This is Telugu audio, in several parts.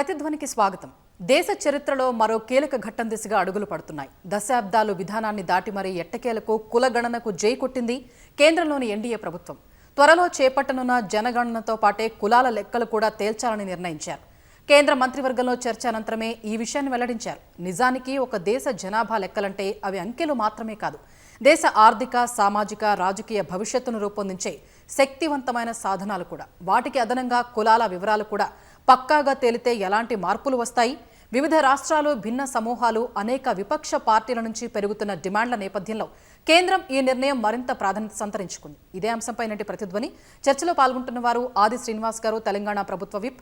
ప్రతిధ్వనికి స్వాగతం. దేశ చరిత్రలో మరో కీలక ఘట్టం దిశగా అడుగులు పడుతున్నాయి. దశాబ్దాలు విధానాన్ని దాటి మరీ ఎట్టకేలకు కులగణనకు జై కొట్టింది కేంద్రంలోని ఎన్డీఏ ప్రభుత్వం. త్వరలో చేపట్టనున్న జనగణనతో పాటే కులాల లెక్కలు కూడా తేల్చాలని నిర్ణయించారు. కేంద్ర మంత్రివర్గంలో చర్చ అనంతరమే ఈ విషయాన్ని వెల్లడించారు. నిజానికి ఒక దేశ జనాభా లెక్కలంటే అవి అంకెలు మాత్రమే కాదు. దేశ ఆర్థిక సామాజిక రాజకీయ భవిష్యత్తును రూపొందించే శక్తివంతమైన సాధనాలు కూడా. వాటికి అదనంగా కులాల వివరాలు కూడా పక్కాగా తేలితే ఎలాంటి మార్పులు వస్తాయి? వివిధ రాష్ట్రాలు భిన్న సమూహాలు అనేక విపక్ష పార్టీల నుంచి పెరుగుతున్న డిమాండ్ల నేపథ్యంలో కేంద్రం ఈ నిర్ణయం మరింత ప్రాధాన్యత సంతరించుకుంది. ఇదే అంశంపై నటి ప్రతిధ్వని. చర్చలో పాల్గొంటున్న వారు ఆది శ్రీనివాస్ గారు తెలంగాణ ప్రభుత్వ విప్.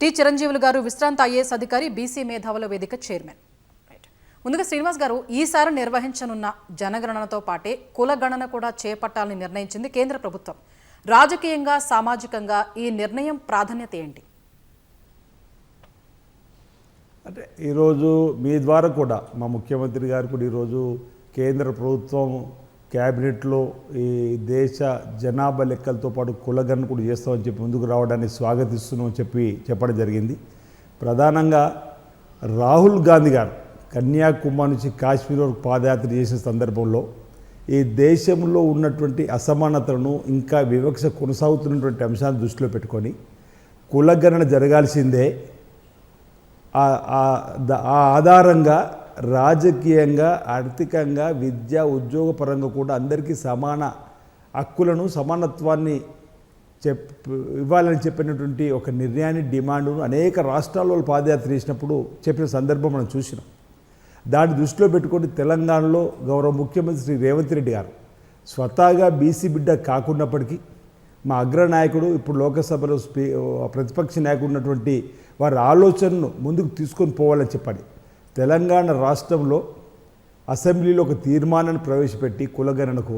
టి చిరంజీవులు గారు విశ్రాంత ఐఏఎస్ అధికారి బీసీ మేధావుల వేదిక చైర్మన్. ముందుగా శ్రీనివాస్ గారు ఈసారి నిర్వహించనున్న జనగణనతో పాటే కులగణన కూడా చేపట్టాలని నిర్ణయించింది కేంద్ర ప్రభుత్వం. రాజకీయంగా సామాజికంగా ఈ నిర్ణయం ప్రాధాన్యత ఏంటి? అంటే ఈరోజు మీ ద్వారా కూడా మా ముఖ్యమంత్రి గారు కూడా ఈరోజు కేంద్ర ప్రభుత్వం క్యాబినెట్లో ఈ దేశ జనాభా లెక్కలతో పాటు కులగణన కూడా చేస్తామని చెప్పి ముందుకు రావడాన్ని స్వాగతిస్తున్నామని చెప్పి చెప్పడం జరిగింది. ప్రధానంగా రాహుల్ గాంధీ గారు కన్యాకుమారి నుంచి కాశ్మీర్ వరకు పాదయాత్ర చేసిన సందర్భంలో ఈ దేశంలో ఉన్నటువంటి అసమానతలను ఇంకా వివక్ష కొనసాగుతున్నటువంటి అంశాన్ని దృష్టిలో పెట్టుకొని కులగణన జరగాల్సిందే ఆ- ఆధారంగా రాజకీయంగా ఆర్థికంగా విద్య ఉద్యోగ పరంగా కూడా అందరికీ సమాన హక్కులను సమానత్వాన్ని చెప్ ఇవ్వాలని చెప్పినటువంటి ఒక నిర్ణయాన్ని డిమాండ్ను అనేక రాష్ట్రాల్లో పాదయాత్ర చేసినప్పుడు చెప్పిన సందర్భం మనం చూసినాం. దాన్ని దృష్టిలో పెట్టుకొని తెలంగాణలో గౌరవ ముఖ్యమంత్రి శ్రీ రేవంత్ రెడ్డి గారు స్వతహాగా బీసీ బిడ్డ కాకున్నప్పటికీ మా అగ్రనాయకుడు ఇప్పుడు లోకసభలో స్పీ ప్రతిపక్ష నాయకుడు ఉన్నటువంటి వారి ఆలోచనను ముందుకు తీసుకొని పోవాలని చెప్పండి. తెలంగాణ రాష్ట్రంలో అసెంబ్లీలో ఒక తీర్మానాన్ని ప్రవేశపెట్టి కులగణనకు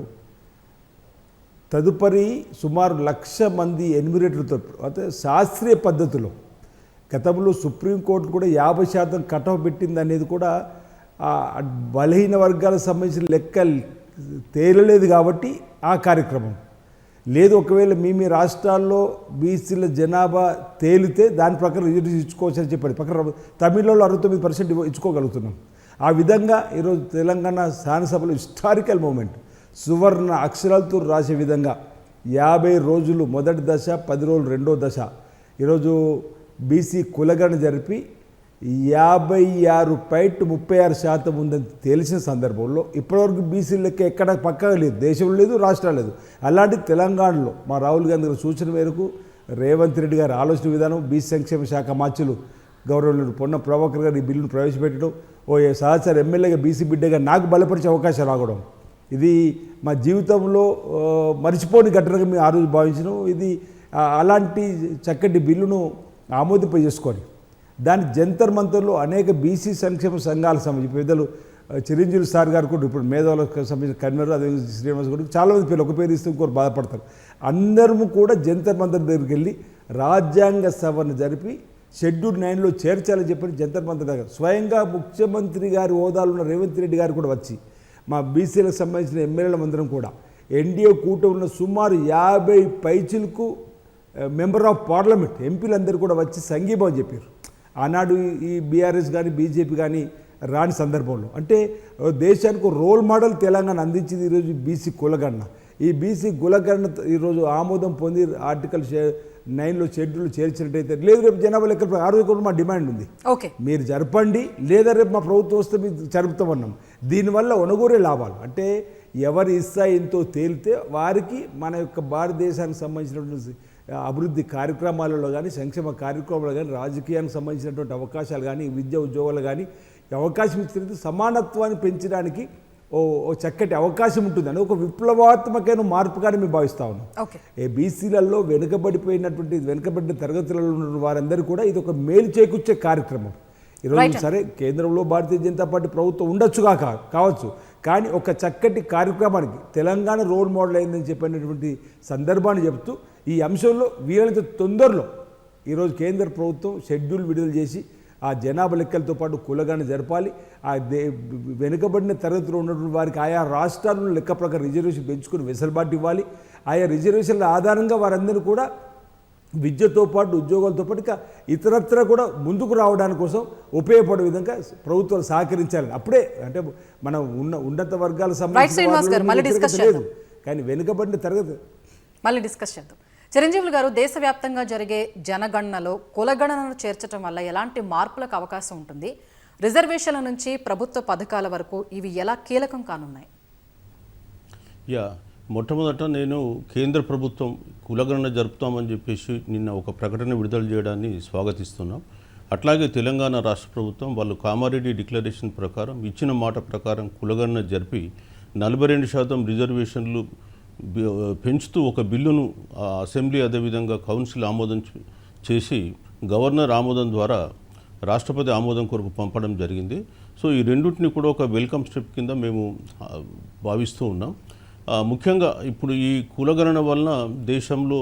తదుపరి సుమారు లక్ష మంది ఎనిమిరేట్లతో అంటే శాస్త్రీయ పద్ధతిలో గతంలో సుప్రీంకోర్టు కూడా యాభై శాతం కటఫ్ పెట్టింది అనేది కూడా ఆ బలహీన వర్గాలకు సంబంధించిన లెక్క తేలలేదు కాబట్టి ఆ కార్యక్రమం. లేదు ఒకవేళ మీ మీ రాష్ట్రాల్లో బీసీల జనాభా తేలితే దాని ప్రకారం రిజర్వేషన్ ఇచ్చుకోవచ్చు అని చెప్పాడు. ప్రకారం తమిళలో అరవై తొమ్మిది పర్సెంట్ ఇచ్చుకోగలుగుతున్నాం. ఆ విధంగా ఈరోజు తెలంగాణ శాసనసభలో హిస్టారికల్ మూమెంట్. సువర్ణ అక్షరాలతో రాసే విధంగా యాభై రోజులు మొదటి దశ పది రోజులు రెండో దశ. ఈరోజు బీసీ కులగణ జరిపి యాభై ఆరు పాయింట్ ముప్పై ఆరు శాతం ఉందని తెలిసిన సందర్భంలో ఇప్పటివరకు బీసీ లెక్క ఎక్కడ పక్కగా లేదు దేశంలో లేదు రాష్ట్రాలు లేదు. అలాంటి తెలంగాణలో మా రాహుల్ గాంధీ గారి సూచన మేరకు రేవంత్ రెడ్డి గారి ఆలోచన విధానం బీసీ సంక్షేమ శాఖ మార్చులు గౌరవనీయుడు పొన్న ప్రభాకర్ గారు ఈ బిల్లును ప్రవేశపెట్టడం ఓ సహచర ఎమ్మెల్యేగా బీసీ బిడ్డగా నాకు బలపరిచే అవకాశం రావడం. ఇది మా జీవితంలో మర్చిపోని ఘటనగా మేము ఆ రోజు భావించడం ఇది అలాంటి చక్కటి బిల్లును ఆమోదింప చేసుకొని దాని జంతర్ మంతర్లో అనేక బీసీ సంక్షేమ సంఘాల సంబంధించి పెద్దలు చిరంజీవి సార్ గారు కూడా ఇప్పుడు మేధావులకు సంబంధించిన కన్వీనర్ అదే శ్రీనివాస్ కూడా చాలామంది పేర్లు ఒక పేరు ఇస్తే ఇంకోరు బాధపడతారు. అందరము కూడా జంతర్ మంతర్ దగ్గరికి వెళ్ళి రాజ్యాంగ సభను జరిపి షెడ్యూల్ నైన్లో చేర్చాలని చెప్పి జంతర్ మంతర్ దగ్గర స్వయంగా ముఖ్యమంత్రి గారి హోదాలో ఉన్న రేవంత్ రెడ్డి గారు కూడా వచ్చి మా బీసీలకు సంబంధించిన ఎమ్మెల్యేల మందిరం కూడా ఎన్డీఏ కూటమిలో సుమారు యాభై పైచిలకు మెంబర్ ఆఫ్ పార్లమెంట్ ఎంపీలందరూ కూడా వచ్చి సంఘీభావం చెప్పారు. ఆనాడు ఈ బీఆర్ఎస్ కానీ బీజేపీ కానీ రాని సందర్భంలో. అంటే దేశానికి రోల్ మోడల్ తెలంగాణ అందించింది ఈరోజు బీసీ కులగణన. ఈ బీసీ కులగణన ఈరోజు ఆమోదం పొంది ఆర్టికల్ నైన్లో షెడ్యూల్ చేర్చినట్టయితే లేదు రేపు జనాభా లెక్కలు ఆ రోజు కూడా మా డిమాండ్ ఉంది. ఓకే. మీరు జరపండి లేదా రేపు మా ప్రభుత్వం వస్తే మీరు జరుపుతామన్నాం దీనివల్ల ఒనగూరే లాభాలు. అంటే ఎవరి ఇస్తా ఎంతో తేలితే వారికి మన యొక్క భారతదేశానికి సంబంధించినటువంటి అభివృద్ధి కార్యక్రమాలలో కానీ సంక్షేమ కార్యక్రమాలు కానీ రాజకీయానికి సంబంధించినటువంటి అవకాశాలు కానీ విద్య ఉద్యోగాలు కానీ అవకాశం ఇచ్చినట్టు సమానత్వాన్ని పెంచడానికి ఓ చక్కటి అవకాశం ఉంటుందని ఒక విప్లవాత్మకమైన మార్పుగానే మేము భావిస్తా ఉన్నాం. ఓకే. ఏ బీసీలలో వెనుకబడిపోయినటువంటి వెనుకబడిన తరగతులలో ఉన్న వారందరూ కూడా ఇది ఒక మేలు చేకూర్చే కార్యక్రమం. ఈరోజు. సరే కేంద్రంలో భారతీయ జనతా పార్టీ ప్రభుత్వం ఉండొచ్చుగా కా కావచ్చు. కానీ ఒక చక్కటి కార్యక్రమానికి తెలంగాణ రోల్ మోడల్ అయిందని చెప్పినటువంటి సందర్భాన్ని చెప్తూ ఈ అంశంలో వీలైనంత తొందరలో ఈరోజు కేంద్ర ప్రభుత్వం షెడ్యూల్ విడుదల చేసి ఆ జనాభా లెక్కలతో పాటు కులగాన్ని జరపాలి. ఆ దే వెనుకబడిన తరగతిలో ఉన్నటువంటి వారికి ఆయా రాష్ట్రాలను లెక్క ప్రకారం రిజర్వేషన్ పెంచుకుని వెసులుబాటు ఇవ్వాలి. ఆయా రిజర్వేషన్ల ఆధారంగా వారందరూ కూడా విద్యతో పాటు ఉద్యోగాలతో పాటు ఇంకా ఇతరత్ర కూడా ముందుకు రావడానికి కోసం ఉపయోగపడే విధంగా ప్రభుత్వాలు సహకరించాలి అప్పుడే అంటే మనం ఉన్న ఉన్నత వర్గాల సంబంధించిన లేదు కానీ వెనుకబడిన తరగతి మళ్ళీ డిస్కస్ చేద్దాం. చిరంజీవులు గారు దేశవ్యాప్తంగా జరిగే జనగణనలో కులగణనను చేర్చడం వల్ల ఎలాంటి మార్పులకు అవకాశం ఉంటుంది? రిజర్వేషన్ల నుంచి ప్రభుత్వ పథకాల వరకు ఇవి ఎలా కీలకం కానున్నాయి? యా మొట్టమొదట నేను కేంద్ర ప్రభుత్వం కులగణన జరుపుతామని చెప్పేసి నిన్న ఒక ప్రకటన విడుదల చేయడాన్ని స్వాగతిస్తున్నాం. అట్లాగే తెలంగాణ రాష్ట్ర ప్రభుత్వం వాళ్ళు కామారెడ్డి డిక్లరేషన్ ప్రకారం ఇచ్చిన మాట ప్రకారం కులగణన జరిపి నలభై రెండు శాతం రిజర్వేషన్లు పెంచుతూ ఒక బిల్లును అసెంబ్లీ అదేవిధంగా కౌన్సిల్ ఆమోదం చేసి గవర్నర్ ఆమోదం ద్వారా రాష్ట్రపతి ఆమోదం కొరకు పంపడం జరిగింది. సో ఈ రెండింటిని కూడా ఒక వెల్కమ్ స్టెప్ కింద మేము భావిస్తూ ఉన్నాం. ముఖ్యంగా ఇప్పుడు ఈ కులగణన వలన దేశంలో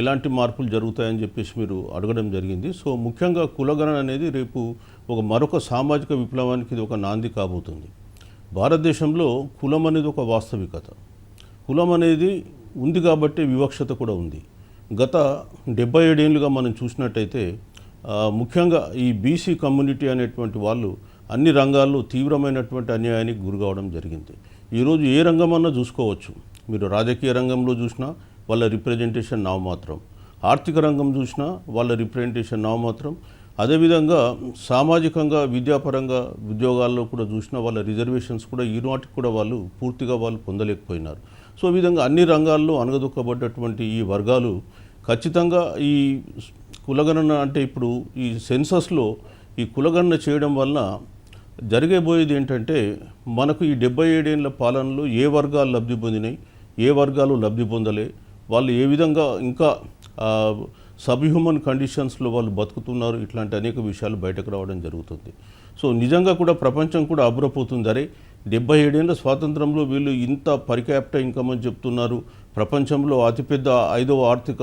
ఎలాంటి మార్పులు జరుగుతాయని చెప్పేసి మీరు అడగడం జరిగింది. సో ముఖ్యంగా కులగణన అనేది రేపు ఒక మరొక సామాజిక విప్లవానికి ఇది ఒక నాంది కాబోతుంది. భారతదేశంలో కులం అనేది ఒక వాస్తవికత. కులం అనేది ఉంది కాబట్టి వివక్షత కూడా ఉంది. గత డెబ్బై ఏడేళ్ళుగా మనం చూసినట్టయితే ముఖ్యంగా ఈ బీసీ కమ్యూనిటీ అనేటువంటి వాళ్ళు అన్ని రంగాల్లో తీవ్రమైనటువంటి అన్యాయానికి గురి కావడం జరిగింది ఈరోజు ఏ రంగమన్నా చూసుకోవచ్చు. మీరు రాజకీయ రంగంలో చూసినా వాళ్ళ రిప్రజెంటేషన్ నామమాత్రం ఆర్థిక రంగం చూసినా వాళ్ళ రిప్రజెంటేషన్ నామమాత్రం అదేవిధంగా సామాజికంగా విద్యాపరంగా ఉద్యోగాల్లో కూడా చూసినా వాళ్ళ రిజర్వేషన్స్ కూడా ఈనాటికి కూడా వాళ్ళు పూర్తిగా వాళ్ళు పొందలేకపోయినారు. సో ఈ విధంగా అన్ని రంగాల్లో అనగదొక్కబడ్డటువంటి ఈ వర్గాలు ఖచ్చితంగా ఈ కులగణన అంటే ఇప్పుడు ఈ సెన్సస్లో ఈ కులగణన చేయడం వలన జరిగేబోయేది ఏంటంటే మనకు ఈ డెబ్బై ఏడేళ్ళ పాలనలో ఏ వర్గాలు లబ్ధి పొందినాయి ఏ వర్గాలు లబ్ధి పొందలే వాళ్ళు ఏ విధంగా ఇంకా సబ్ హ్యూమన్ కండిషన్స్లో వాళ్ళు బతుకుతున్నారు ఇట్లాంటి అనేక విషయాలు బయటకు రావడం జరుగుతుంది. సో నిజంగా కూడా ప్రపంచం కూడా అబ్బురపోతుంది అరే డెబ్బై ఏడేళ్ళ స్వాతంత్రంలో వీళ్ళు ఇంత పరికాప్ట ఇన్కమ్ అని చెప్తున్నారు. ప్రపంచంలో అతిపెద్ద ఐదవ ఆర్థిక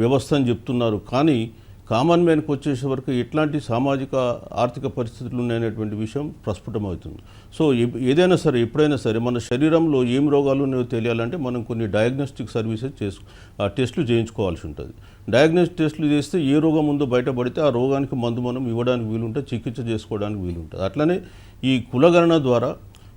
వ్యవస్థ అని చెప్తున్నారు. కానీ కామన్ మ్యాన్కి వచ్చేసే వరకు ఎట్లాంటి సామాజిక ఆర్థిక పరిస్థితులు ఉన్నాయనేటువంటి విషయం ప్రస్ఫుటమవుతుంది. సో ఏదైనా సరే ఎప్పుడైనా సరే మన శరీరంలో ఏం రోగాలు ఉన్నాయో తెలియాలంటే మనం కొన్ని డయాగ్నోస్టిక్ సర్వీసెస్ చేసు టెస్టులు చేయించుకోవాల్సి ఉంటుంది. డయాగ్నోస్టిక్ టెస్టులు చేస్తే ఏ రోగం ఉందో బయటపడితే ఆ రోగానికి మందు మనం ఇవ్వడానికి వీలుంటుంది చికిత్స చేసుకోవడానికి వీలుంటుంది. అట్లనే ఈ కులగణన ద్వారా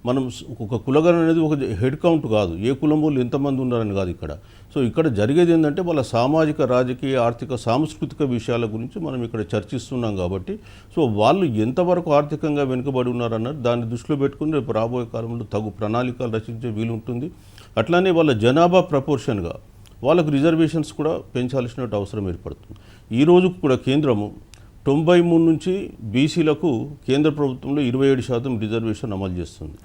మనం ఒక కులగణన అనేది ఒక హెడ్ కౌంట్ కాదు. ఏ కులం వాళ్ళు ఎంతమంది ఉన్నారని కాదు ఇక్కడ. సో ఇక్కడ జరిగేది ఏంటంటే వాళ్ళ సామాజిక రాజకీయ ఆర్థిక సాంస్కృతిక విషయాల గురించి మనం ఇక్కడ చర్చిస్తున్నాం కాబట్టి సో వాళ్ళు ఎంతవరకు ఆర్థికంగా వెనుకబడి ఉన్నారన్నది దాన్ని దృష్టిలో పెట్టుకుని రేపు రాబోయే కాలంలో తగు ప్రణాళికలు రచించే వీలుంటుంది. అట్లానే వాళ్ళ జనాభా ప్రపోర్షన్గా వాళ్ళకు రిజర్వేషన్స్ కూడా పెంచాల్సిన అవసరం ఏర్పడుతుంది. ఈరోజు కూడా కేంద్రము తొంభై మూడు నుంచి బీసీలకు కేంద్ర ప్రభుత్వంలో ఇరవై ఏడు శాతం రిజర్వేషన్ అమలు చేస్తుంది.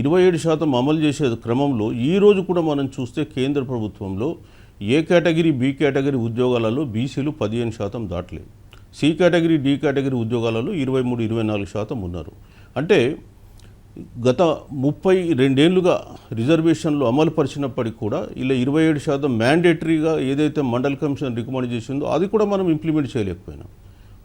ఇరవై ఏడు శాతం అమలు చేసే క్రమంలో ఈ రోజు కూడా మనం చూస్తే కేంద్ర ప్రభుత్వంలో ఏ కేటగిరీ బి కేటగిరీ ఉద్యోగాలలో బీసీలు పదిహేను శాతం దాటలేదు. సి కేటగిరీ డి కేటగిరీ ఉద్యోగాలలో ఇరవై మూడు ఇరవై నాలుగు శాతం ఉన్నారు. అంటే గత ముప్పై రెండేళ్ళుగా రిజర్వేషన్లు అమలు పరిచినప్పటికీ కూడా ఇలా ఇరవై ఏడు శాతం మ్యాండేటరీగా ఏదైతే మండల్ కమిషన్ రికమెండ్ చేసిందో అది కూడా మనం ఇంప్లిమెంట్ చేయలేకపోయినాం.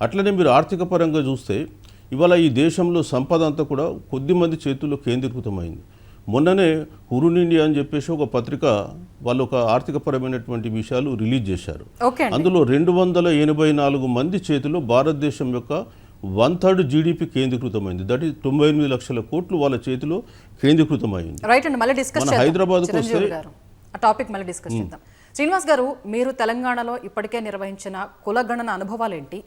అట్లనే మీరు ఆర్థిక పరంగా చూస్తే ఇవాళ ఈ దేశంలో సంపద అంతా కూడా కొద్దిమంది చేతుల్లో కేంద్రీకృతమైంది. మొన్ననే హురున్ ఇండియా అని చెప్పేసి ఒక పత్రిక వాళ్ళు ఒక ఆర్థికపరమైనటువంటి విషయాలు రిలీజ్ చేశారు. అందులో రెండు వందల ఎనభై నాలుగు మంది చేతిలో భారతదేశం యొక్క వన్ థర్డ్ జీడిపి కేంద్రీకృతమైంది. దట్ ఈస్ తొంభై ఎనిమిది లక్షల కోట్లు వాళ్ళ చేతిలో కేంద్రీకృతమైంది. రైట్ అండి మళ్ళీ డిస్కస్ మన చేద్దాం. హైదరాబాద్కు చిరంజీవి వస్తే- గారు ఆ టాపిక్ మళ్ళీ డిస్కస్ చేద్దాం. శ్రీనివాస్ గారు మీరు తెలంగాణలో ఇప్పటికే నిర్వహించిన కులగణన అనుభవాలు ఏంటి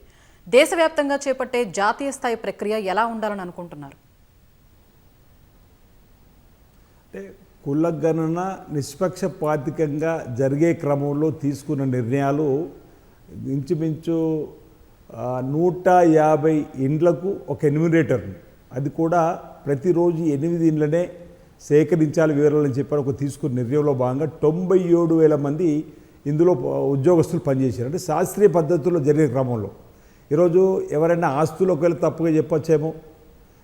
దేశవ్యాప్తంగా చేపట్టే జాతీయ స్థాయి ప్రక్రియ ఎలా ఉండాలని అనుకుంటున్నారు? కుల గణన నిష్పక్షపాతికంగా జరిగే క్రమంలో తీసుకున్న నిర్ణయాలు ఇంచుమించు నూట యాభై ఇండ్లకు ఒక ఎన్యూమినేటర్ అది కూడా ప్రతిరోజు ఎనిమిది ఇండ్లనే సేకరించాలి వివరాలని చెప్పారు. ఒక తీసుకున్న నిర్ణయంలో భాగంగా తొంభై ఏడు వేల మంది ఇందులో ఉద్యోగస్తులు పనిచేశారు. అంటే శాస్త్రీయ పద్ధతుల్లో జరిగే క్రమంలో. ఈరోజు ఎవరైనా ఆస్తులు ఒకవేళ తప్పుగా చెప్పొచ్చేమో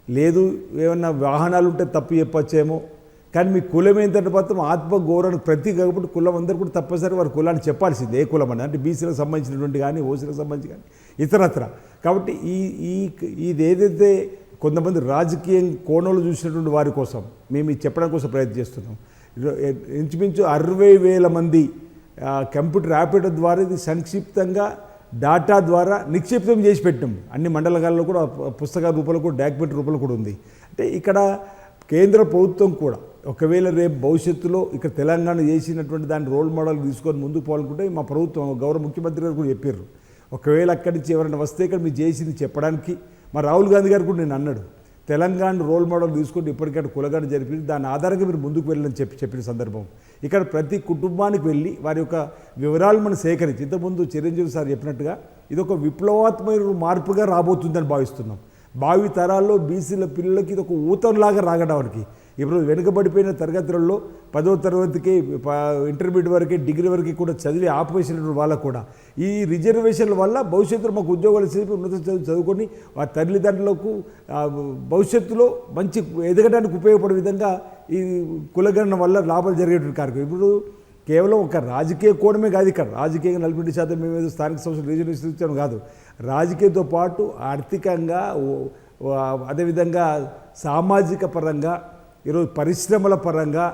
లేదు ఏమైనా వాహనాలు ఉంటే తప్పు చెప్పొచ్చేమో కానీ మీ కులం ఏంటంటే మాత్రం ఆత్మగౌరవం ప్రతి కాబట్టి కులం అందరూ కూడా తప్పనిసరి వారి కులాన్ని చెప్పాల్సింది. ఏ కులం అని? అంటే బీసీలకు సంబంధించినటువంటి కానీ ఓసీలకు సంబంధించి కానీ ఇతరత్ర. కాబట్టి ఈ ఈ ఇది ఏదైతే కొంతమంది రాజకీయ కోణంలో చూసినటువంటి వారి కోసం మేము ఇది చెప్పడం కోసం ప్రయత్నం చేస్తున్నాం. ఇంచుమించు అరవై వేల మంది కంప్యూటర్ యాపిడ్ ద్వారా ఇది సంక్షిప్తంగా డాటా ద్వారా నిక్షిప్తం చేసి పెట్టాం అన్ని మండలాల్లో కూడా పుస్తక పుస్తకాల రూపంలో కూడా డాక్యుమెంట్ రూపంలో కూడా ఉంది. అంటే ఇక్కడ కేంద్ర ప్రభుత్వం కూడా ఒకవేళ రేపు భవిష్యత్తులో ఇక్కడ తెలంగాణ చేసినటువంటి దాని రోల్ మోడల్ తీసుకొని ముందుకు పోవాలనుకుంటే మా ప్రభుత్వం గౌరవ ముఖ్యమంత్రి గారు కూడా చెప్పారు ఒకవేళ అక్కడి నుంచి ఎవరైనా వస్తే ఇక్కడ మీరు చేసింది చెప్పడానికి. మా రాహుల్ గాంధీ గారు కూడా నేను అన్నాడు తెలంగాణ రోల్ మోడల్ తీసుకొని ఇప్పటికైనా కులగాడు జరిపి దాని ఆధారంగా మీరు ముందుకు వెళ్ళని చెప్పి చెప్పిన సందర్భం. ఇక్కడ ప్రతి కుటుంబానికి వెళ్ళి వారి యొక్క వివరాలు మనం సేకరించి ఇంతకుముందు చిరంజీవి సార్ చెప్పినట్టుగా ఇది ఒక విప్లవాత్మక మార్పుగా రాబోతుందని భావిస్తున్నాం. భావి తరాల్లో బీసీల పిల్లలకి ఇది ఒక ఊతంలాగా రాగడానికి ఇప్పుడు వెనుకబడిపోయిన తరగతులలో పదో తరగతికి ఇంటర్మీడియట్ వరకే డిగ్రీ వరకు కూడా చదివి ఆపేసిన వాళ్ళకు కూడా. ఈ రిజర్వేషన్ల వల్ల భవిష్యత్తులో మాకు ఉద్యోగాలు చేసి ఉన్నత చదువు చదువుకొని ఆ తల్లిదండ్రులకు భవిష్యత్తులో మంచి ఎదగడానికి ఉపయోగపడే విధంగా ఈ కులగణన వల్ల లాభాలు జరిగేటువంటి కార్యక్రమం. ఇప్పుడు కేవలం ఒక రాజకీయ కోణమే కాదు ఇక్కడ. రాజకీయంగా నలభై రెండు శాతం మేము స్థానిక సంస్థలు రిజర్వేషన్ ఇచ్చాము కాదు. రాజకీయంతో పాటు ఆర్థికంగా అదేవిధంగా సామాజిక పరంగా ఈరోజు పరిశ్రమల పరంగా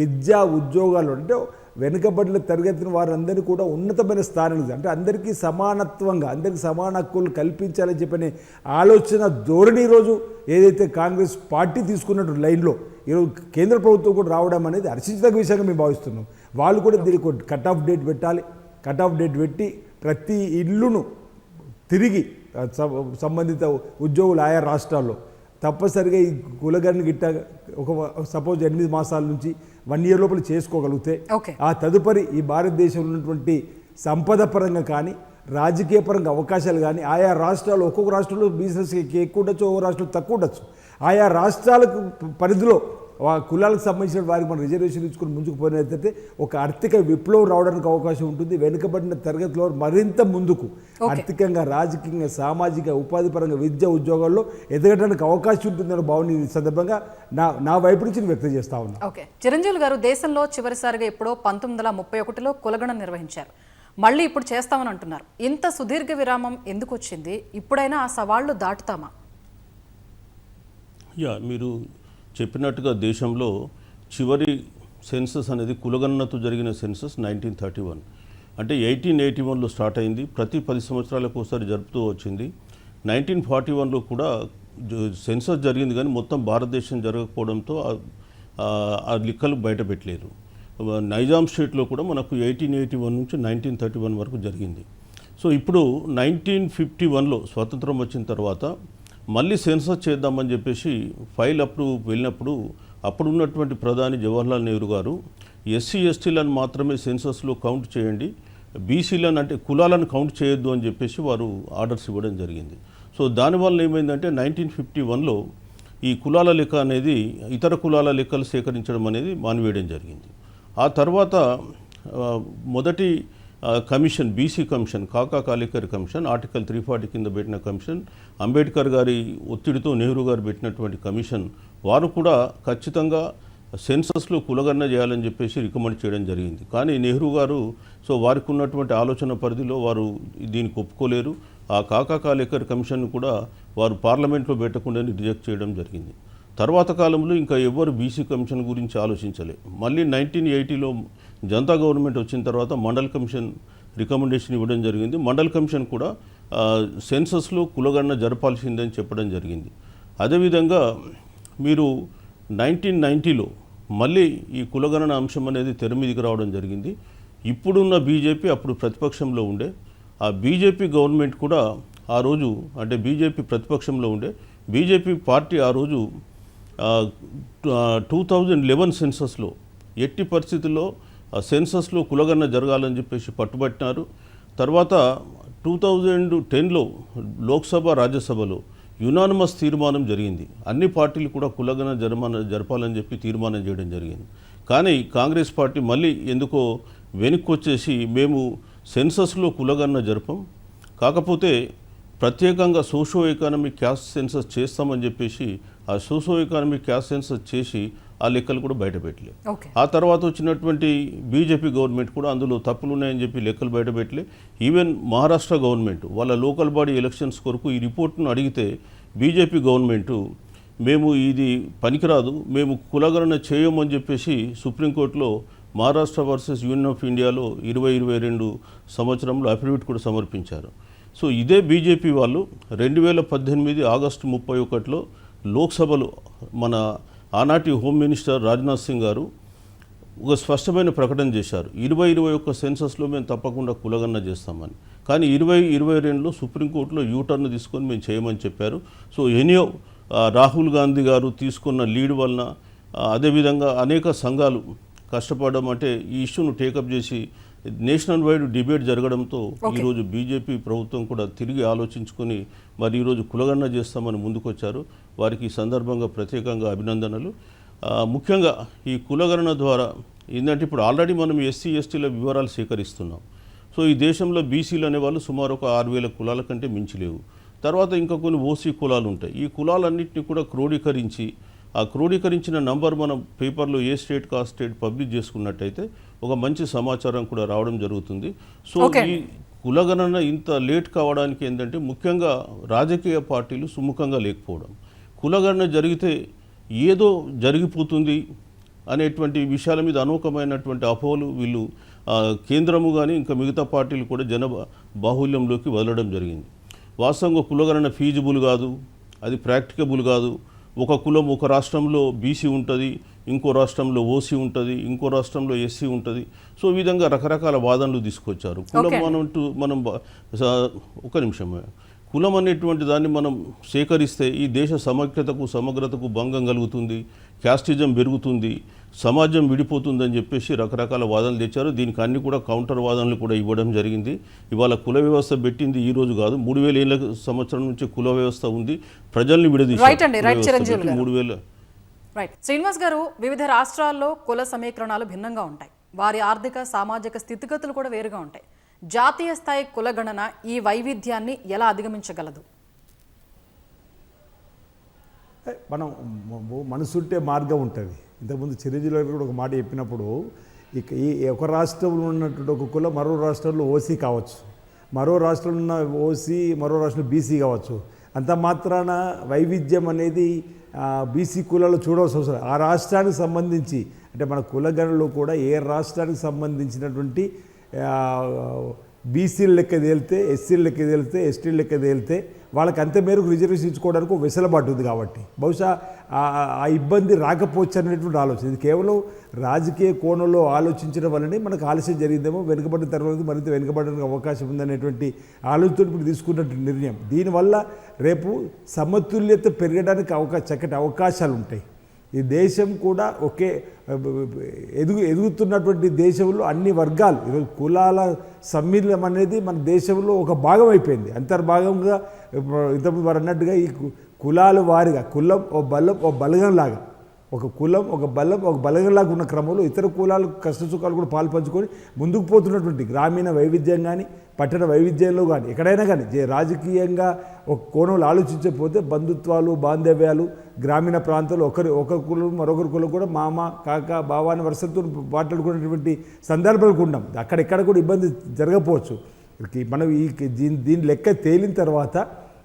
విద్యా ఉద్యోగాలు అంటే వెనుకబడిన తరగతిన వారందరినీ కూడా ఉన్నతమైన స్థానం అంటే అందరికీ సమానత్వంగా అందరికీ సమాన హక్కులు కల్పించాలని చెప్పని ఆలోచన ధోరణి ఈరోజు ఏదైతే కాంగ్రెస్ పార్టీ తీసుకున్నట్టు లైన్లో ఈరోజు కేంద్ర ప్రభుత్వం కూడా రావడం అనేది హర్షించదగ్గ విషయంగా మేము భావిస్తున్నాం. వాళ్ళు కూడా దీనికి కట్ ఆఫ్ డేట్ పెట్టాలి. కట్ ఆఫ్ డేట్ పెట్టి ప్రతి ఇల్లును తిరిగి సంబంధిత ఉద్యోగులు ఆయా రాష్ట్రాల్లో తప్పనిసరిగా ఈ కులగరిని గిట్ట ఒక సపోజ్ ఎనిమిది మాసాల నుంచి వన్ ఇయర్ లోపల చేసుకోగలిగితే ఆ తదుపరి ఈ భారతదేశంలో ఉన్నటువంటి సంపద పరంగా కానీ రాజకీయ పరంగా అవకాశాలు కానీ ఆయా రాష్ట్రాలు ఒక్కొక్క రాష్ట్రంలో బిజినెస్ ఎక్కువ ఉండొచ్చు ఒక్కొక్క రాష్ట్రంలో తక్కువ ఉండొచ్చు. ఆయా రాష్ట్రాలకు పరిధిలో కులాలకు సంబంధించిన వారికి మనం రిజర్వేషన్ ఇచ్చుకొని ముందుకు పోయినట్లయితే ఒక ఆర్థిక విప్లవం రావడానికి అవకాశం ఉంటుంది. వెనుకబడిన తరగతిలో మరింత ముందుకు ఆర్థికంగా రాజకీయంగా సామాజిక ఉపాధి పరంగా విద్య ఉద్యోగాల్లో ఎదగడానికి అవకాశం ఉంటుందని భావన ఈ సందర్భంగా నా నా వైపు నుంచి వ్యక్తం చేస్తా ఉన్నా. ఓకే. చిరంజీవి గారు దేశంలో చివరిసారిగా ఎప్పుడో పంతొమ్మిది వందల ముప్పై ఒకటిలో కులగణన నిర్వహించారు. మళ్ళీ ఇప్పుడు చేస్తామని అంటున్నారు. ఇంత సుదీర్ఘ విరామం ఎందుకు వచ్చింది? ఇప్పుడైనా ఆ సవాళ్ళు దాటుతామా? యా మీరు చెప్పినట్టుగా దేశంలో చివరి సెన్సస్ అనేది కులగణనతో జరిగిన సెన్సస్ నైన్టీన్ థర్టీ వన్. అంటే ఎయిటీన్ ఎయిటీ వన్లో స్టార్ట్ అయింది ప్రతి పది సంవత్సరాలకు ఒకసారి జరుపుతూ వచ్చింది. నైన్టీన్ ఫార్టీ వన్లో కూడా సెన్సస్ జరిగింది కానీ మొత్తం భారతదేశం జరగకపోవడంతో ఆ- లిక్కలు బయట పెట్టలేరు నైజాం స్టేట్లో కూడా మనకు ఎయిటీన్ ఎయిటీ వన్ నుంచి నైన్టీన్ థర్టీ వన్ వరకు జరిగింది. సో ఇప్పుడు నైన్టీన్ ఫిఫ్టీ వన్లో స్వాతంత్రం వచ్చిన తర్వాత మళ్ళీ సెన్సస్ చేద్దామని చెప్పేసి ఫైల్ అప్పుడు వెళ్ళినప్పుడు అప్పుడు ఉన్నటువంటి ప్రధాని జవహర్లాల్ నెహ్రూ గారు ఎస్సీ ఎస్టీలను మాత్రమే సెన్సస్లో కౌంట్ చేయండి బీసీలను అంటే కులాలను కౌంట్ చేయొద్దు అని చెప్పేసి వారు ఆర్డర్స్ ఇవ్వడం జరిగింది. సో దానివల్ల ఏమైందంటే నైన్టీన్ ఫిఫ్టీ వన్లో ఈ కులాల లెక్క అనేది ఇతర కులాల లెక్కలు సేకరించడం అనేది మానివేయడం జరిగింది. ఆ తర్వాత మొదటి commission BC commission Kaka Kalelkar commission article three forty కింద పెట్టిన కమిషన్ అంబేద్కర్ గారి ఒత్తిడితో నెహ్రూ గారు పెట్టినటువంటి కమిషన్ వారు కూడా ఖచ్చితంగా సెన్సస్లో కులగణన చేయాలని చెప్పేసి రికమెండ్ చేయడం జరిగింది. కానీ నెహ్రూ గారు సో వారికి ఉన్నటువంటి ఆలోచన పరిధిలో వారు దీనికి ఒప్పుకోలేరు. ఆ కాకా కాలేకర్ కమిషన్ కూడా వారు పార్లమెంట్లో పెట్టకుండానే రిజెక్ట్ చేయడం జరిగింది. తర్వాత కాలంలో ఇంకా ఎవ్వరు బీసీ కమిషన్ గురించి ఆలోచించలే. మళ్ళీ నైన్టీన్ ఎయిటీలో జనతా గవర్నమెంట్ వచ్చిన తర్వాత మండల్ కమిషన్ రికమెండేషన్ ఇవ్వడం జరిగింది. మండల్ కమిషన్ కూడా సెన్సస్లో కులగణన జరపాల్సిందని చెప్పడం జరిగింది. అదేవిధంగా మీరు నైన్టీన్ నైంటీలో మళ్ళీ ఈ కులగణన అంశం అనేది తెర మీదకి రావడం జరిగింది. ఇప్పుడున్న బీజేపీ అప్పుడు ప్రతిపక్షంలో ఉండే. ఆ బీజేపీ గవర్నమెంట్ కూడా ఆ రోజు అంటే బీజేపీ ప్రతిపక్షంలో ఉండే. బీజేపీ పార్టీ ఆ రోజు టూ థౌజండ్ లెవెన్ సెన్సస్లో ఎట్టి పరిస్థితుల్లో సెన్సస్లో కులగన్న జరగాలని చెప్పేసి పట్టుబట్టినారు. తర్వాత టూ థౌజండ్ టెన్లో లోక్సభ రాజ్యసభలో యునానిమస్ తీర్మానం జరిగింది. అన్ని పార్టీలు కూడా కులగన జరమాన జరపాలని చెప్పి తీర్మానం చేయడం జరిగింది. కానీ కాంగ్రెస్ పార్టీ మళ్ళీ ఎందుకో వెనక్కి వచ్చేసి మేము సెన్సస్లో కులగన్న జరపం. కాకపోతే ప్రత్యేకంగా సోషో ఎకానమిక్ క్యాస్ట్ సెన్సస్ చేస్తామని చెప్పేసి ఆ సోషో ఎకానమిక్ క్యాస్ట్ సెన్సస్ చేసి ఆ లెక్కలు కూడా బయటపెట్టలేదు ఓకే. ఆ తర్వాత వచ్చినటువంటి బీజేపీ గవర్నమెంట్ కూడా అందులో తప్పులు ఉన్నాయని చెప్పి లెక్కలు బయటపెట్టలే ఈవెన్ మహారాష్ట్ర గవర్నమెంట్ వాళ్ళ లోకల్ బాడీ ఎలక్షన్స్ కొరకు ఈ రిపోర్ట్ను అడిగితే బీజేపీ గవర్నమెంటు మేము ఇది పనికిరాదు మేము కులగణన చేయమని చెప్పేసి సుప్రీంకోర్టులో మహారాష్ట్ర వర్సెస్ యూనియన్ ఆఫ్ ఇండియాలో ఇరవై ఇరవై రెండు సంవత్సరంలో అఫిడవిట్ కూడా సమర్పించారు. సో ఇదే బీజేపీ వాళ్ళు రెండు వేల పద్దెనిమిది ఆగస్టు ముప్పై ఒకటిలో లోక్సభలో మన ఆనాటి హోమ్ మినిస్టర్ రాజ్నాథ్ సింగ్ గారు ఒక స్పష్టమైన ప్రకటన చేశారు. ఇరవై ఇరవై ఒక్క సెన్సస్లో మేము తప్పకుండా కులగన్న చేస్తామని. కానీ ఇరవై ఇరవై రెండులో సుప్రీంకోర్టులో యూటర్న్ తీసుకొని మేము చేయమని చెప్పారు. సో ఎనియో రాహుల్ గాంధీ గారు తీసుకున్న లీడ్ వలన అదేవిధంగా అనేక సంఘాలు కష్టపడడం అంటే ఈ ఇష్యూను టేకప్ చేసి నేషనల్ వైడ్ డిబేట్ జరగడంతో. ఈరోజు బీజేపీ ప్రభుత్వం కూడా తిరిగి ఆలోచించుకొని మరి ఈరోజు కులగన్న చేస్తామని ముందుకొచ్చారు. వారికి ఈ సందర్భంగా ప్రత్యేకంగా అభినందనలు. ముఖ్యంగా ఈ కులగణన ద్వారా ఏంటంటే ఇప్పుడు ఆల్రెడీ మనం ఎస్సీ ఎస్టీల వివరాలు సేకరిస్తున్నాం. సో ఈ దేశంలో బీసీలు అనేవాళ్ళు సుమారు ఒక ఆరు వేల కులాల కంటే మించి లేవు. తర్వాత ఇంకా కొన్ని ఓసీ కులాలు ఉంటాయి. ఈ కులాలన్నింటినీ కూడా క్రోడీకరించి ఆ క్రోడీకరించిన నంబర్ మనం పేపర్లో ఏ స్టేట్ కా స్టేట్ పబ్లిష్ చేసుకున్నట్టయితే ఒక మంచి సమాచారం కూడా రావడం జరుగుతుంది. సో. ఈ కులగణన ఇంత లేట్ కావడానికి ఏంటంటే ముఖ్యంగా రాజకీయ పార్టీలు సుముఖంగా లేకపోవడం. కులగణన జరిగితే ఏదో జరిగిపోతుంది అనేటువంటి విషయాల మీద అనూకమైనటువంటి అపోహలు వీళ్ళు కేంద్రము కానీ ఇంకా మిగతా పార్టీలు కూడా జన బాహుల్యంలోకి వదలడం జరిగింది. వాస్తవంగా కులగణన ఫీజిబుల్ కాదు అది ప్రాక్టికబుల్ కాదు. ఒక కులం ఒక రాష్ట్రంలో బీసీ ఉంటుంది ఇంకో రాష్ట్రంలో ఓసీ ఉంటుంది ఇంకో రాష్ట్రంలో ఎస్సీ ఉంటుంది. సో ఈ విధంగా రకరకాల వాదనలు తీసుకొచ్చారు. కులం. మనం మనం ఒక నిమిషం. కులం అనేటువంటి దాన్ని మనం సేకరిస్తే ఈ దేశ సమగ్రతకు సమగ్రతకు భంగం కలుగుతుంది క్యాస్టిజం పెరుగుతుంది సమాజం విడిపోతుందని చెప్పేసి రకరకాల వాదనలు తెచ్చారు. దీనికి అన్ని కూడా కౌంటర్ వాదనలు కూడా ఇవ్వడం జరిగింది. ఇవాళ కుల వ్యవస్థ పెట్టింది ఈ రోజు కాదు. మూడు వేల ఏళ్ళ సంవత్సరం నుంచి కుల వ్యవస్థ ఉంది. ప్రజల్ని గారు. మూడు వేల రైట్ శ్రీనివాస్ గారు వివిధ రాష్ట్రాల్లో కుల సమీకరణాలు భిన్నంగా ఉంటాయి. వారి ఆర్థిక సామాజిక స్థితిగతులు కూడా వేరుగా ఉంటాయి. జాతీయ స్థాయి కులగణన ఈ వైవిధ్యాన్ని ఎలా అధిగమించగలదు? మనం మనసుంటే మార్గం ఉంటుంది. ఇంతకుముందు చిరంజీవి కూడా ఒక మాట చెప్పినప్పుడు ఇక ఈ ఒక రాష్ట్రంలో ఉన్నటువంటి ఒక కులం మరో రాష్ట్రంలో ఓసీ కావచ్చు. మరో రాష్ట్రంలో ఉన్న ఓసీ మరో రాష్ట్రంలో బీసీ కావచ్చు. అంత మాత్రాన వైవిధ్యం అనేది బీసీ కులాలు చూడవలసిన అవసరం ఆ రాష్ట్రానికి సంబంధించి అంటే మన కులగణలో కూడా ఏ రాష్ట్రానికి సంబంధించినటువంటి బీసీల లెక్క తేలితే ఎస్సీల లెక్క తేలితే ఎస్టీల లెక్క తేలితే వాళ్ళకి అంత మేరకు రిజర్వేషన్ ఇచ్చుకోవడానికి వెసులుబాటు ఉంది కాబట్టి. బహుశా ఆ- ఇబ్బంది రాకపోవచ్చు అనేటువంటి ఆలోచన. ఇది కేవలం రాజకీయ కోణంలో ఆలోచించడం వల్లనే మనకు ఆలస్యం జరిగిందేమో వెనుకబడిన తర్వాత మరింత వెనుకబడడానికి అవకాశం ఉందనేటువంటి ఆలోచనతో ఇప్పుడు తీసుకున్నటువంటి నిర్ణయం. దీనివల్ల రేపు సమతుల్యత పెరగడానికి అవకాశ చక్కటి అవకాశాలు ఉంటాయి ఈ దేశం కూడా ఒకే ఎదుగు ఎదుగుతున్నటువంటి దేశంలో అన్ని వర్గాలు ఈరోజు కులాల సమ్మిళనం అనేది మన దేశంలో ఒక భాగం అయిపోయింది. అంతర్భాగంగా ఇంతకుముందు వారు అన్నట్టుగా ఈ కులాలు కులాల వారిగా కులం ఓ బలం ఓ బలగం లాగా ఒక కులం ఒక బలం ఒక బలగంలాగా ఉన్న క్రమంలో ఇతర కులాలు కష్టసుఖాలు కూడా పాలు పంచుకొని ముందుకు పోతున్నటువంటి గ్రామీణ వైవిధ్యం కానీ పట్టణ వైవిధ్యంలో కానీ ఎక్కడైనా కానీ జే- రాజకీయంగా ఒక కోణంలో ఆలోచించకపోతే బంధుత్వాలు బాంధవ్యాలు గ్రామీణ ప్రాంతాలు ఒకరి ఒక కులం మరొకరి కులం కూడా మామ కాక బావాని వరుసతో మాట్లాడుకునేటువంటి సందర్భాలు కూడా ఉన్నాం. అక్కడెక్కడ కూడా ఇబ్బంది జరగకపోవచ్చు. మనం ఈ దీని దీని లెక్క తేలిన తర్వాత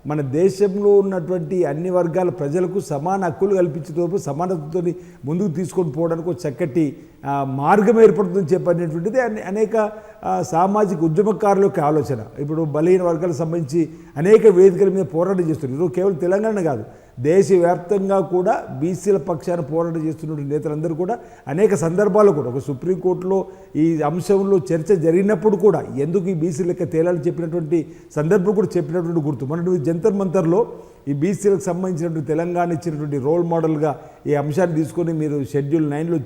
మన దేశంలో ఉన్నటువంటి అన్ని వర్గాల ప్రజలకు సమాన హక్కులు కల్పించడంతో సమానతతో ముందుకు తీసుకొని పోవడానికి ఒక చక్కటి మార్గం ఏర్పడుతుందని చెప్పనేటువంటిది అనేక సామాజిక ఉద్యమకారుల యొక్క ఆలోచన. ఇప్పుడు బలహీన వర్గాలకు సంబంధించి అనేక వేదికల మీద పోరాటం చేస్తున్నారు. ఈరోజు కేవలం తెలంగాణ కాదు. దేశవ్యాప్తంగా కూడా బీసీల పక్షాన పోరాటం చేస్తున్న నేతలందరూ కూడా అనేక సందర్భాలు కూడా ఒక సుప్రీంకోర్టులో ఈ అంశంలో చర్చ జరిగినప్పుడు కూడా ఎందుకు ఈ బీసీ లెక్క తేలాలని చెప్పినటువంటి సందర్భం కూడా చెప్పినటువంటి గుర్తు. మన జంతర్ మంతర్లో ఈ బీసీలకు సంబంధించినటువంటి తెలంగాణ ఇచ్చినటువంటి రోల్ మోడల్గా ఈ అంశాన్ని తీసుకొని మీరు షెడ్యూల్ నైన్లో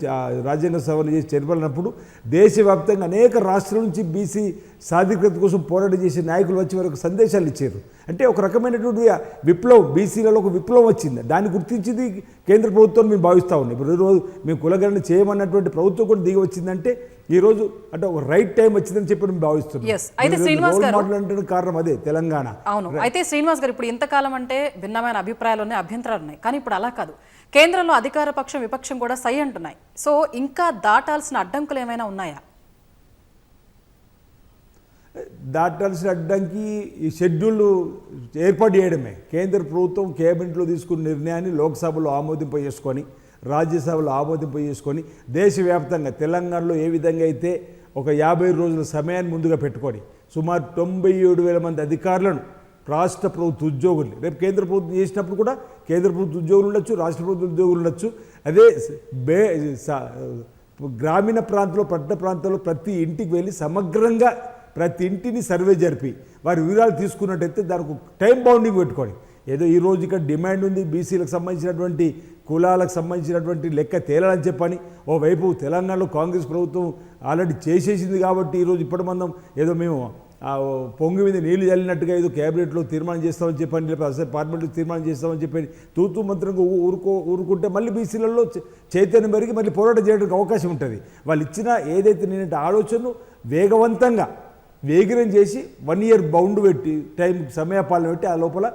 రాజ్యాంగ సవరణ చేసి చేపలినప్పుడు దేశవ్యాప్తంగా అనేక రాష్ట్రాల నుంచి బీసీ సాధికత కోసం పోరాటం చేసే నాయకులు వచ్చి వారికి సందేశాలు ఇచ్చారు. అంటే ఒక రకమైనటువంటి విప్లవం బీసీలలో ఒక విప్లవం వచ్చింది. దాన్ని గుర్తించింది కేంద్ర ప్రభుత్వం మేము భావిస్తూ ఉన్నాం. ఇప్పుడు రోజు మేము కులగణన చేయమన్నటువంటి ప్రభుత్వం కూడా దిగి వచ్చిందంటే ఈరోజు అంటే ఒక రైట్ టైం వచ్చిందని చెప్పి మేము భావిస్తున్నాం కారణం అదే తెలంగాణ. అవును. అయితే శ్రీనివాస్ గారు ఇప్పుడు ఇంతకాలం అంటే భిన్నమైన అభిప్రాయాలు ఉన్నాయి అభ్యంతరాలు ఉన్నాయి. కానీ ఇప్పుడు అలా కాదు. కేంద్రంలో అధికార పక్షం విపక్షం కూడా సై అంటున్నాయి. సో ఇంకా దాటాల్సిన అడ్డంకులు ఏమైనా ఉన్నాయా? దాటాల్సిన అడ్డంకి ఈ షెడ్యూల్ ఏర్పాటు చేయడమే. కేంద్ర ప్రభుత్వం కేబినెట్లో తీసుకున్న నిర్ణయాన్ని లోక్సభలో ఆమోదింప చేసుకొని రాజ్యసభలో ఆమోదింపు చేసుకొని దేశవ్యాప్తంగా తెలంగాణలో ఏ విధంగా అయితే ఒక యాభై రోజుల సమయాన్ని ముందుగా పెట్టుకొని సుమారు తొంభై ఏడు వేల మంది అధికారులను రాష్ట్ర ప్రభుత్వ ఉద్యోగులు రేపు కేంద్ర ప్రభుత్వం చేసినప్పుడు కూడా కేంద్ర ప్రభుత్వ ఉద్యోగులు ఉండొచ్చు రాష్ట్ర ప్రభుత్వ ఉద్యోగులు ఉండొచ్చు. అదే బే గ్రామీణ ప్రాంతంలో పట్టణ ప్రాంతంలో ప్రతి ఇంటికి వెళ్ళి సమగ్రంగా ప్రతి ఇంటిని సర్వే జరిపి వారి వివరాలు తీసుకున్నట్టయితే దానికి టైం బౌండింగ్ పెట్టుకోండి ఏదో ఈ రోజు ఇక్కడ డిమాండ్ ఉంది బీసీలకు సంబంధించినటువంటి కులాలకు సంబంధించినటువంటి లెక్క తేలాలని చెప్పని ఓవైపు తెలంగాణలో కాంగ్రెస్ ప్రభుత్వం ఆల్రెడీ చేసేసింది కాబట్టి ఈరోజు ఇప్పటి మందం ఏదో మేము పొంగు పొంగి మీద నీళ్ళు చల్లినట్టుగా ఏదో క్యాబినెట్లో తీర్మానం చేస్తామని చెప్పని లేకపోతే అసలు పార్లమెంట్లో తీర్మానం చేస్తామని చెప్పని తూతూ మంత్రంగా ఊరుకో ఊరుకుంటే మళ్ళీ బీసీలలో చైతన్యం పెరిగి మళ్ళీ పోరాటం చేయడానికి అవకాశం ఉంటుంది. వాళ్ళు ఇచ్చిన ఏదైతే నేను ఆలోచనను వేగవంతంగా వేగిరం చేసి వన్ ఇయర్ బౌండ్ పెట్టి టైం సమయపాలన పెట్టి ఆ లోపల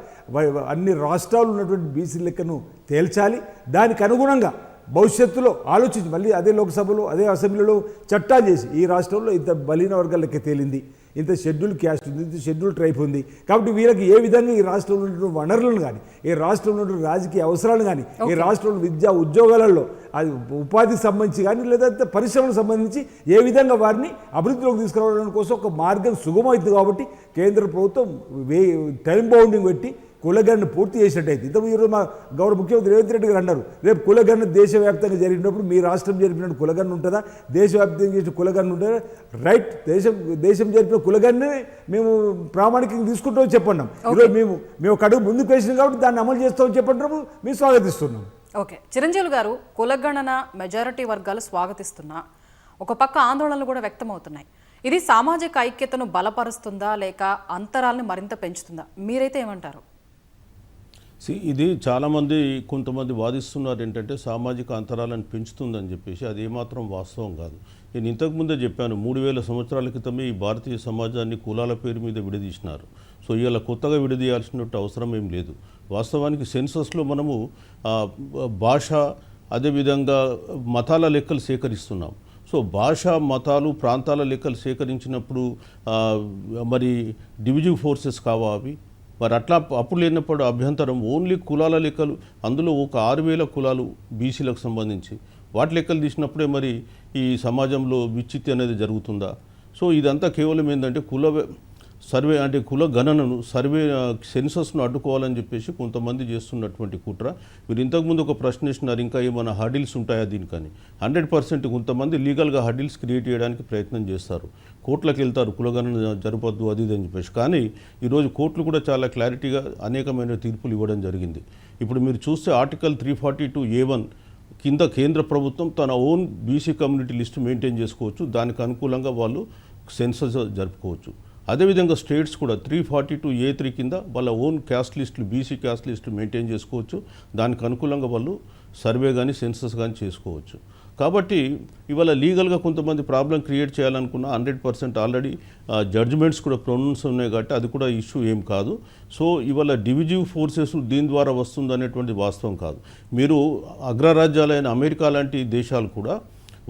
అన్ని రాష్ట్రాలు ఉన్నటువంటి బీసీ లెక్కను తేల్చాలి. దానికి అనుగుణంగా భవిష్యత్తులో ఆలోచించి మళ్ళీ అదే లోక్సభలో అదే అసెంబ్లీలో చట్టాలు చేసి ఈ రాష్ట్రంలో ఇంత బలీన వర్గాల లెక్క తేలింది. ఇంత షెడ్యూల్ క్యాస్ట్ ఉంది ఇంత షెడ్యూల్ ట్రైబ్ ఉంది. కాబట్టి వీళ్ళకి ఏ విధంగా ఈ రాష్ట్రంలో ఉన్నటువంటి వనరులను కానీ ఈ రాష్ట్రంలో ఉన్నటువంటి రాజకీయ అవసరాలు కానీ ఈ రాష్ట్రంలో విద్యా ఉద్యోగాలలో అది ఉపాధికి సంబంధించి కానీ లేదా పరిశ్రమలకు సంబంధించి ఏ విధంగా వారిని అభివృద్ధిలోకి తీసుకురావడం కోసం ఒక మార్గం సుగమవుతుంది కాబట్టి కేంద్ర ప్రభుత్వం వే టైం బౌండింగ్ పెట్టి కులగణన పూర్తి చేసినట్టయితే ఇంతకు ఈరోజు మా గౌరవ ముఖ్యమంత్రి రేవంత్ రెడ్డి గారు అన్నారు రేపు కులగణన దేశవ్యాప్తంగా జరిగినప్పుడు మీ రాష్ట్రం జరిపినట్టు కులగణన ఉంటుందా? దేశవ్యాప్తంగా చేసిన కులగణన ఉంటుందా? రైట్ దేశం దేశం జరిపిన కులగణనే మేము ప్రామాణికంగా తీసుకుంటామని చెప్పన్నాం. ఈరోజు మేము మేము ఒక అడుగు ముందుకు వేసినాం కాబట్టి దాన్ని అమలు చేస్తామని చెప్పడం మేము స్వాగతిస్తున్నాం. ఓకే. చిరంజీవి గారు కులగణన మెజారిటీ వర్గాలు స్వాగతిస్తున్నా. ఒక పక్క ఆందోళనలు కూడా వ్యక్తమవుతున్నాయి. ఇది సామాజిక ఐక్యతను బలపరుస్తుందా లేక అంతరాల్ని మరింత పెంచుతుందా? మీరైతే ఏమంటారు? ఇది చాలామంది కొంతమంది వాదిస్తున్నారు ఏంటంటే సామాజిక అంతరాలను పెంచుతుందని చెప్పేసి అది ఏమాత్రం వాస్తవం కాదు. నేను ఇంతకుముందే చెప్పాను మూడు వేల సంవత్సరాల క్రితమే ఈ భారతీయ సమాజాన్ని కులాల పేరు మీద విడదీసినారు. సో ఇవాళ కొత్తగా విడదీయాల్సినట్టు అవసరం ఏం లేదు. వాస్తవానికి సెన్సస్లో మనము భాష అదేవిధంగా మతాల లెక్కలు సేకరిస్తున్నాం. సో భాష మతాలు ప్రాంతాల లెక్కలు సేకరించినప్పుడు మరి డివిజివ్ ఫోర్సెస్ కావా అవి? మరి అట్లా అప్పుడు లేనప్పుడు అభ్యంతరం ఓన్లీ కులాల లెక్కలు అందులో ఒక ఆరు వేల కులాలు బీసీలకు సంబంధించి. వాటి లెక్కలు తీసినప్పుడే మరి ఈ సమాజంలో విచ్చిత్తి అనేది జరుగుతుందా? సో ఇదంతా కేవలం ఏంటంటే కుల సర్వే అంటే కుల గణనను సర్వే సెన్సస్ను అడ్డుకోవాలని చెప్పేసి కొంతమంది చేస్తున్నటువంటి కుట్ర. మీరు ఇంతకుముందు ఒక ప్రశ్న ఇస్తున్నారు ఇంకా ఏమైనా హడిల్స్ ఉంటాయా దీనికని? హండ్రెడ్ పర్సెంట్ కొంతమంది లీగల్గా హడిల్స్ క్రియేట్ చేయడానికి ప్రయత్నం చేస్తారు. కోర్టులకు వెళ్తారు కులగణన జరపద్దు అది ఇది అని చెప్పేసి. కానీ ఈరోజు కోర్టులు కూడా చాలా క్లారిటీగా అనేకమైన తీర్పులు ఇవ్వడం జరిగింది. ఇప్పుడు మీరు చూస్తే article three forty two A one కింద కేంద్ర ప్రభుత్వం తన own BC community list maintain చేసుకోవచ్చు. దానికి అనుకూలంగా వాళ్ళు సెన్సస్ జరుపుకోవచ్చు. అదేవిధంగా స్టేట్స్ కూడా three forty two A three కింద వాళ్ళ ఓన్ క్యాస్ట్ లిస్టులు బీసీ క్యాస్ట్ లిస్టులు మెయింటైన్ చేసుకోవచ్చు. దానికి అనుకూలంగా వాళ్ళు సర్వే కానీ సెన్సస్ కానీ చేసుకోవచ్చు. కాబట్టి ఇవాళ లీగల్గా కొంతమంది ప్రాబ్లం క్రియేట్ చేయాలనుకున్న హండ్రెడ్ పర్సెంట్ ఆల్రెడీ జడ్జిమెంట్స్ కూడా ప్రొనౌన్స్ ఉన్నాయి కాబట్టి అది కూడా ఇష్యూ ఏం కాదు. సో ఇవాళ డివిజివ్ ఫోర్సెస్ దీని ద్వారా వస్తుంది అనేటువంటి వాస్తవం కాదు. మీరు అగ్రరాజ్యాలైన అమెరికా లాంటి దేశాలు కూడా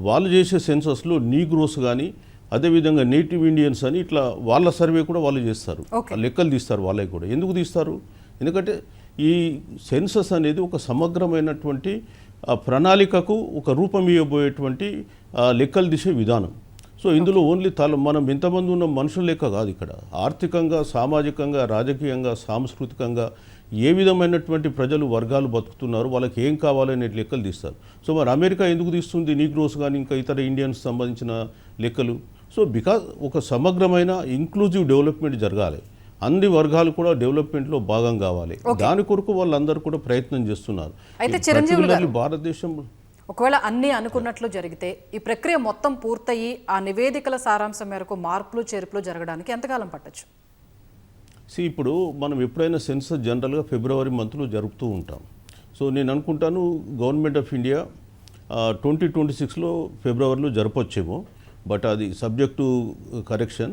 వాళ్ళు చేసే సెన్సస్లో నీగ్రోస్ కానీ అదేవిధంగా నేటివ్ ఇండియన్స్ అని ఇట్లా వాళ్ళ సర్వే కూడా వాళ్ళు చేస్తారు. లెక్కలు తీస్తారు వాళ్ళకి కూడా. ఎందుకు తీస్తారు? ఎందుకంటే ఈ సెన్సస్ అనేది ఒక సమగ్రమైనటువంటి ప్రణాళికకు ఒక రూపం ఇవ్వబోయేటువంటి లెక్కలు తీసే విధానం. సో ఇందులో ఓన్లీ తల మనం ఎంతమంది ఉన్న మనుషుల లెక్క కాదు ఇక్కడ. ఆర్థికంగా సామాజికంగా రాజకీయంగా సాంస్కృతికంగా ఏ విధమైనటువంటి ప్రజలు వర్గాలు బతుకుతున్నారు వాళ్ళకి ఏం కావాలనే లెక్కలు తీస్తారు. సో మరి అమెరికా ఎందుకు తీస్తుంది? నీగ్రోస్ కానీ ఇంకా ఇతర ఇండియన్స్ సంబంధించిన లెక్కలు? సో బికాజ్ ఒక సమగ్రమైన ఇంక్లూజివ్ డెవలప్మెంట్ జరగాలి. అన్ని వర్గాలు కూడా డెవలప్మెంట్లో భాగం కావాలి. దాని కొరకు వాళ్ళందరూ కూడా ప్రయత్నం చేస్తున్నారు. అయితే Particularly భారతదేశం ఒకవేళ అన్ని అనుకున్నట్లు జరిగితే ఈ ప్రక్రియ మొత్తం పూర్తయి ఆ నివేదికల సారాంశం మేరకు మార్పులు చేర్పులు జరగడానికి ఎంతకాలం పట్టొచ్చు? సి ఇప్పుడు మనం ఎప్పుడైనా సెన్సస్ జనరల్గా ఫిబ్రవరి మంత్లో జరుపుతూ ఉంటాం. సో నేను అనుకుంటాను government of India twenty twenty సిక్స్లో ఫిబ్రవరిలో జరపొచ్చేమో. బట్ అది సబ్జెక్ట్ టు కరెక్షన్.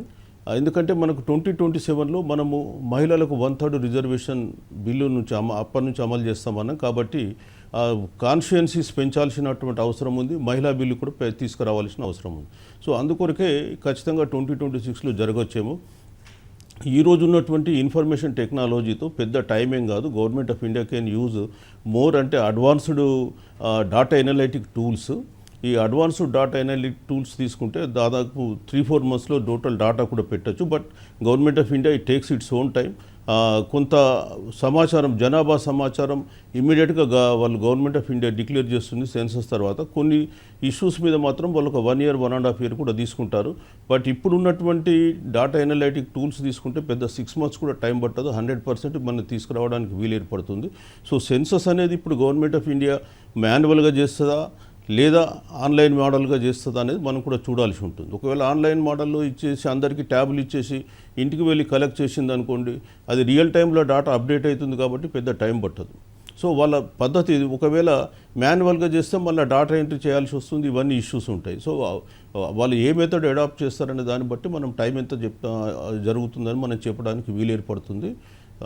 ఎందుకంటే మనకు ట్వంటీ ట్వంటీ సెవెన్లో మనము మహిళలకు వన్ థర్డ్ రిజర్వేషన్ బిల్లు నుంచి అమ అప్పటి నుంచి అమలు చేస్తామన్నాం. కాబట్టి కాన్షియన్సీస్ పెంచాల్సినటువంటి అవసరం ఉంది. మహిళా బిల్లు కూడా తీసుకురావాల్సిన అవసరం ఉంది. సో అందుకొరకే ఖచ్చితంగా ట్వంటీ ట్వంటీ సిక్స్లో జరగొచ్చేమో. ఈ ఉన్నటువంటి ఇన్ఫర్మేషన్ టెక్నాలజీతో పెద్ద టైం ఏం కాదు. Government of India can use more అంటే అడ్వాన్స్డ్ డాటా ఎనలైటిక్ టూల్స్. ఈ అడ్వాన్స్డ్ డాటా ఎనలిటిక్ టూల్స్ తీసుకుంటే దాదాపు త్రీ ఫోర్ మంత్స్లో టోటల్ డాటా కూడా పెట్టచ్చు. But government of India it takes its own time కొంత సమాచారం జనాభా సమాచారం ఇమీడియట్గా వాళ్ళు గవర్నమెంట్ ఆఫ్ ఇండియా డిక్లేర్ చేస్తుంది సెన్సస్ తర్వాత. కొన్ని ఇష్యూస్ మీద మాత్రం వాళ్ళు ఒక one year one and half year కూడా తీసుకుంటారు. బట్ ఇప్పుడు ఉన్నటువంటి డాటా ఎనలైటిక్ టూల్స్ తీసుకుంటే పెద్ద సిక్స్ మంత్స్ కూడా టైం పట్టదు. హండ్రెడ్ పర్సెంట్ మనం తీసుకురావడానికి వీలు ఏర్పడుతుంది. సో సెన్సస్ అనేది ఇప్పుడు గవర్నమెంట్ ఆఫ్ ఇండియా మాన్యువల్గా చేస్తుందా? లేదా ఆన్లైన్ మోడల్గా చేస్తుందా అనేది మనం కూడా చూడాల్సి ఉంటుంది. ఒకవేళ ఆన్లైన్ మోడల్లో ఇచ్చేసి అందరికీ ట్యాబ్లు ఇచ్చేసి ఇంటికి వెళ్ళి కలెక్ట్ చేసింది అనుకోండి అది రియల్ టైంలో డాటా అప్డేట్ అవుతుంది కాబట్టి పెద్ద టైం పట్టదు. సో వాళ్ళ పద్ధతి ఒకవేళ మాన్యువల్గా చేస్తే మళ్ళీ డాటా ఎంట్రీ చేయాల్సి వస్తుంది ఇవన్నీ ఇష్యూస్ ఉంటాయి. సో వాళ్ళు ఏ మెథడ్ అడాప్ట్ చేస్తారనే దాన్ని బట్టి మనం టైం ఎంత చెప్తా జరుగుతుందని మనం చెప్పడానికి వీలు ఏర్పడుతుంది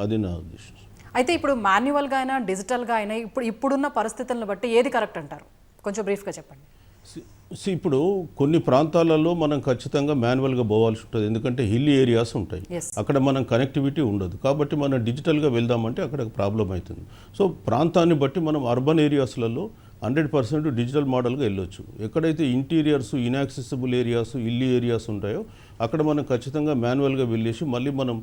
అది నా ఉద్దేశం. అయితే ఇప్పుడు మాన్యువల్గా అయినా డిజిటల్గా అయినా ఇప్పుడు ఇప్పుడున్న పరిస్థితులను బట్టి ఏది కరెక్ట్ అంటారు? కొంచెం బ్రీఫ్గా చెప్పండి. ఇప్పుడు కొన్ని ప్రాంతాలలో మనం ఖచ్చితంగా మాన్యువల్గా పోవాల్సి ఉంటుంది. ఎందుకంటే హిల్ ఏరియాస్ ఉంటాయి. అక్కడ మనం కనెక్టివిటీ ఉండదు. కాబట్టి మనం డిజిటల్గా వెళ్దామంటే అక్కడ ప్రాబ్లం అవుతుంది. సో ప్రాంతాన్ని బట్టి మనం అర్బన్ ఏరియాస్లలో హండ్రెడ్ పర్సెంట్ డిజిటల్ మోడల్గా వెళ్ళొచ్చు. ఎక్కడైతే ఇంటీరియర్స్ ఇన్యాక్సెసిబుల్ ఏరియాస్ ఇల్లు ఏరియాస్ ఉంటాయో అక్కడ మనం ఖచ్చితంగా మాన్యువల్గా వెళ్ళేసి మళ్ళీ మనం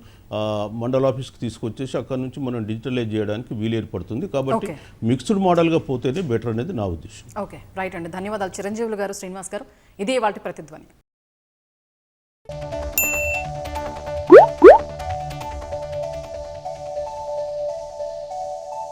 మండల ఆఫీస్కి తీసుకొచ్చేసి అక్కడ నుంచి మనం డిజిటలైజ్ చేయడానికి వీలు ఏర్పడుతుంది కాబట్టి. మిక్స్డ్ మోడల్గా పోతేనే బెటర్ అనేది నా ఉద్దేశం. ఓకే. రైట్ అండి. ధన్యవాదాలు. చిరంజీవులు గారు శ్రీనివాస్ గారు ఇది వాటి ప్రతిధ్వని.